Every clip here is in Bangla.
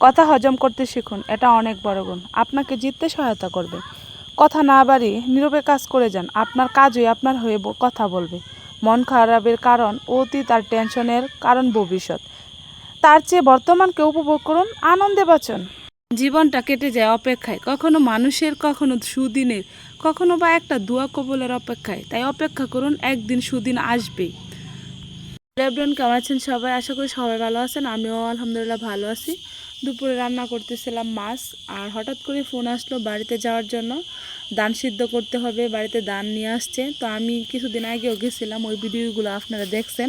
কথা হজম করতে শিখুন, এটা অনেক বড় গুণ। আপনাকে জিততে সহায়তা করবে। কথা না বাড়িয়ে নীরবে কাজ করে যান। আপনার কাজই আপনার হয়ে কথা বলবে। মন খারাপের কারণ, অতীত আর টেনশনের কারণ ভবিষ্যৎ। তার চেয়ে বর্তমানকে উপভোগ করুন আনন্দে বাঁচুন। জীবনটা কেটে যায় অপেক্ষায়। কখনো মানুষের, কখনো সুদিনের, কখনো বা একটা দোয়া কবলের অপেক্ষায়। তাই অপেক্ষা করুন, একদিন সুদিন আসবেই। রেবরন কেমন আছেন সবাই? আশা করি সবাই ভালো আছেন। আমিও আলহামদুলিল্লাহ ভালো আছি। দুপুরে রান্না করতেছিলাম মাছ আর হঠাৎ করে ফোন আসলো বাড়িতে যাওয়ার জন্য। দান সিদ্ধ করতে হবে, বাড়িতে দান নিয়ে আসছে। তো আমি কিছুদিন আগেও গেছিলাম, ওই ভিডিওগুলো আপনারা দেখছেন।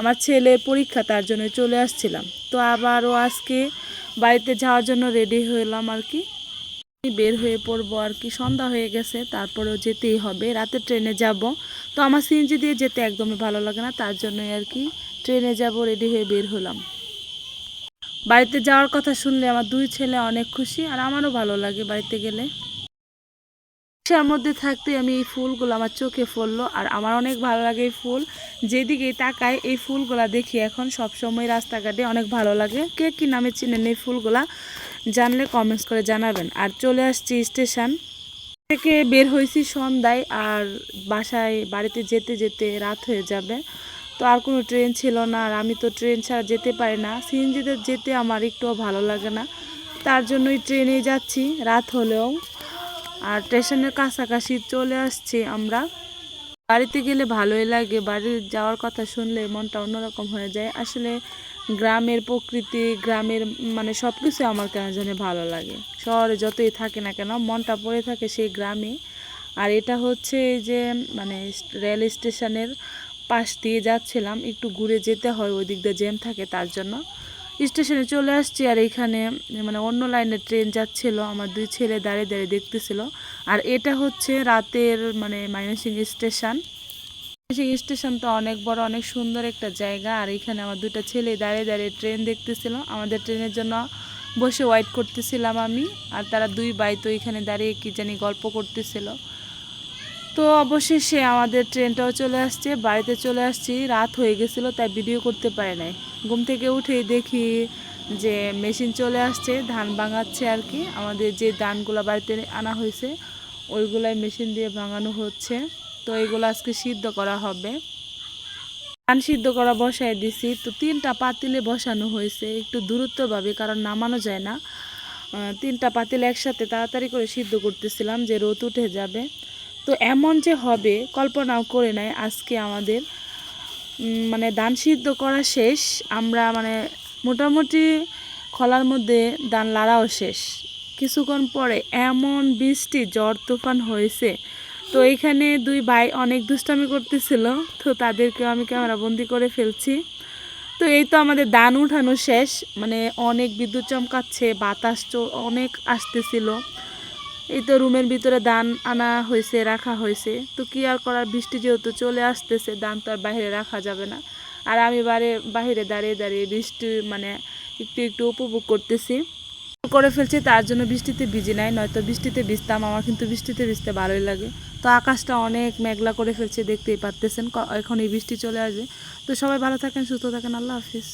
আমার ছেলের পরীক্ষা তার জন্য চলে আসছিলাম। তো আবারও আজকে বাড়িতে যাওয়ার জন্য রেডি হলাম আর কি। বের হয়ে পড়ব আর কি, সন্ধ্যা হয়ে গেছে, তারপরেও যেতেই হবে, রাতে ট্রেনে যাব। তো আমার সিএনজি দিয়ে যেতে একদমই ভালো লাগে না, তার জন্যই আর কি ট্রেনে যাব রেডি হয়ে বের হলাম। বাড়িতে যাওয়ার কথা শুনলে আমার দুই ছেলে অনেক খুশি, আর আমারও ভালো লাগে বাড়িতে গেলে। রিক্সার মধ্যে থাকতে আমি এই ফুলগুলো আমার চোখে পড়ল, আর আমার অনেক ভালো লাগে এই ফুল। যেদিকেই তাকায় এই ফুলগুলা দেখি এখন সব সময় রাস্তাঘাটে অনেক ভালো লাগে। কে কি নামে চিনেন এই ফুলগুলা? জানলে কমেন্টস করে জানাবেন। আর চলে আসছি স্টেশন থেকে বের হয়েছি সন্ধ্যায় আর বাসায় বাড়িতে যেতে যেতে রাত হয়ে যাবে। তো আর কোনো ট্রেন ছিল না আর আমি তো ট্রেন ছাড়া যেতে পারি না। সিএনজিতে যেতে আমার একটুও ভালো লাগে না। তার জন্যই ট্রেনে যাচ্ছি, রাত হলেও। আর স্টেশনের কাছাকাছি চলে আসছি আমরা। বাড়িতে গেলে ভালোই লাগে, বাড়ি যাওয়ার কথা শুনলে মনটা অন্যরকম হয়ে যায়। আসলে গ্রামের প্রকৃতি, গ্রামের মানে সব কিছু আমার কেন জানি ভালো লাগে। শহরে যতই থাকে না কেন, মনটা পড়ে থাকে সেই গ্রামে। আর এটা হচ্ছে এই যে মানে রেল স্টেশনের পাশ দিয়ে যাচ্ছিলাম, একটু ঘুরে যেতে হয়, ওই দিক দিয়ে জ্যাম থাকে তার জন্য। স্টেশনে চলে আসছি আর এইখানে মানে অন্য লাইনে ট্রেন যাচ্ছিল, আমার দুই ছেলে দাঁড়িয়ে দাঁড়িয়ে দেখতেছিল। আর এটা হচ্ছে রাতের মানে ময়মনসিংহ স্টেশন। ময়মনসিংহ স্টেশন তো অনেক বড়, অনেক সুন্দর একটা জায়গা। আর এখানে আমার দুটা ছেলে দাঁড়িয়ে দাঁড়িয়ে ট্রেন দেখতেছিল আমাদের ট্রেনের জন্য বসে ওয়েট করতেছিলাম আমি। আর তারা দুই বাই তো এখানে দাঁড়িয়ে কি জানি গল্প করতেছিল। তো অবশেষে আমাদের ট্রেনটাও চলে আসছে, বাড়িতে চলে আসছি। রাত হয়ে গেছিল, তাই ভিডিও করতে পারে নাই। ঘুম থেকে উঠেই দেখি যে মেশিন চলে আসছে, ধান ভাঙাচ্ছে আর কি। আমাদের যে ধানগুলো বাড়িতে আনা হয়েছে, ওইগুলাই মেশিন দিয়ে ভাঙানো হচ্ছে। তো এইগুলো আজকে সিদ্ধ করা হবে। ধান সিদ্ধ করা বসায় দিছি। তো তিনটা পাতিলে বসানো হয়েছে একটু দূরত্বভাবে, কারণ নামানো যায় না। তিনটা পাতিল একসাথে তাড়াতাড়ি করে সিদ্ধ করতেছিলাম যে রোদ উঠে যাবে। তো এমন যে হবে, কল্পনাও করে নাই আজকে আমাদের। মানে ধান সিদ্ধ করা শেষ। আমরা মানে মোটামুটি খলার মধ্যে ধান লাড়াও শেষ। কিছুক্ষণ পরে এমন বৃষ্টি, জ্বর, তুফান হয়েছে তো এইখানে দুই ভাই অনেক দুষ্টামি করতেছিল, তো তাদেরকে আমি ক্যামেরা বন্দি করে ফেলছি। তো এই তো আমাদের দান উঠানো শেষ মানে অনেক বিদ্যুৎ চমকাচ্ছে, বাতাস অনেক আসতেছিল। এই তো রুমের ভিতরে দান আনা হয়েছে, রাখা হয়েছে। তো কি আর করার, বৃষ্টি যেহেতু চলে আসতেছে, দান তো আর বাইরে রাখা যাবে না। আর আমি বারে, বাইরে দাঁড়িয়ে দাঁড়িয়ে বৃষ্টি মানে একটু একটু উপভোগ করতেছি। করে ফেলছি, তার জন্য বৃষ্টিতে ভিজি নাই, নয়তো বৃষ্টিতে ভিজতাম, আমার কিন্তু বৃষ্টিতে ভিজতে ভালোই লাগে। তো আকাশটা অনেক মেঘলা করে ফেলছে, দেখতেই পারতেছেন এখন এই বৃষ্টি চলে আসবে। তো সবাই ভালো থাকেন, সুস্থ থাকেন, আল্লাহ হাফিজ।